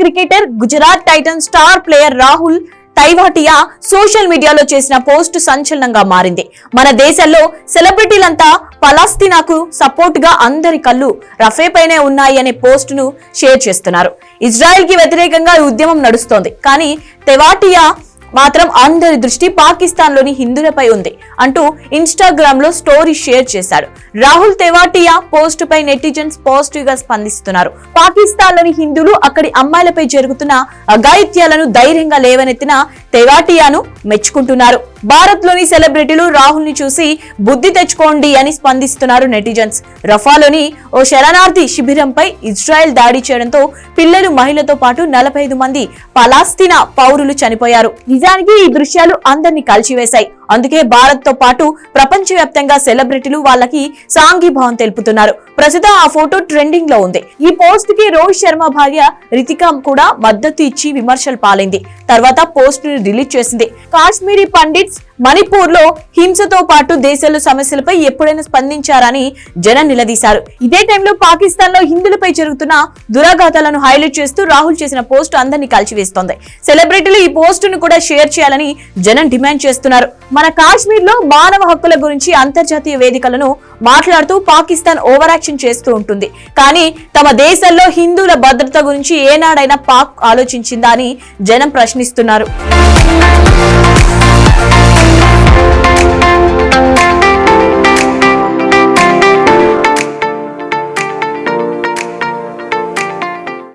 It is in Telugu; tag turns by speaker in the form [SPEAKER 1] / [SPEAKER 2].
[SPEAKER 1] Cricketer Gujarat Titan star player Rahul Tewatia social మీడియాలో చేసిన పోస్ట్ సంచలనంగా మారింది. మన దేశంలో సెలబ్రిటీలంతా పలాస్తీనాకు సపోర్ట్గా అందరి కళ్ళు రఫే పైనే ఉన్నాయి అనే పోస్ట్ను షేర్ చేస్తున్నారు. ఇజ్రాయెల్కి వ్యతిరేకంగా ఈ ఉద్యమం నడుస్తోంది. కానీ తెవాటియా మాత్రం అందరి దృష్టి పాకిస్తాన్లోని హిందువులపై ఉంది అంటూ ఇన్స్టాగ్రామ్లో స్టోరీ షేర్ చేశాడు రాహుల్ తెవాటియా పోస్ట్ పై నెటిజన్స్ పాజిటివ్గా స్పందిస్తున్నారు. పాకిస్తాన్లోని హిందువులు అక్కడి అమ్మాయిలపై జరుగుతున్న అఘాయిత్యాలను ధైర్యంగా లేవనెత్తిన తెవాటియాను మెచ్చుకుంటున్నారు. భారత్లోని సెలబ్రిటీలు రాహుల్ని చూసి బుద్ధి తెచ్చుకోండి అని స్పందిస్తున్నారు నెటిజన్స్. రఫాలోని ఓ శరణార్థి శిబిరంపై ఇజ్రాయెల్ దాడి చేయడంతో పిల్లలు మహిళతో పాటు నలభై ఐదు మంది పలాస్తీనా పౌరులు చనిపోయారు. నిజానికి ఈ దృశ్యాలు అందరినీ కలిచివేశాయి అందుకే భారత్తో పాటు ప్రపంచవ్యాప్తంగా సెలబ్రిటీలు వాళ్ళకి సాంఘీభావం తెలుపుతున్నారు. ప్రస్తుతం ఆ ఫోటో ట్రెండింగ్లో ఉంది. ఈ పోస్ట్కి రోహిత్ శర్మ భార్య రితిక కూడా మద్దతు ఇచ్చి విమర్శలు పాలైంది. తర్వాత పోస్ట్ని రిలీజ్ చేసింది. కాశ్మీరీ పండిట్స్ మణిపూర్లో హింసతో పాటు దేశాల్లో సమస్యలపై ఎప్పుడైనా స్పందించారని జనం నిలదీశారు. ఇదే టైంలో పాకిస్తాన్లో హిందువులపై జరుగుతున్న దురాఘాతాలను హైలైట్ చేస్తూ రాహుల్ చేసిన పోస్ట్ అందరినీ కలిచివేస్తోంది. సెలబ్రిటీలు ఈ పోస్ట్ను కూడా షేర్ చేయాలని జనం డిమాండ్ చేస్తున్నారు. మన కాశ్మీర్లో మానవ హక్కుల గురించి అంతర్జాతీయ వేదికలను మాట్లాడుతూ పాకిస్తాన్ ఓవర్ యాక్షన్ చేస్తూ ఉంటుంది. కానీ తమ దేశంలో హిందువుల భద్రత గురించి ఏనాడైనా పాక్ ఆలోచించిందా అని జనం ప్రశ్నిస్తున్నారు.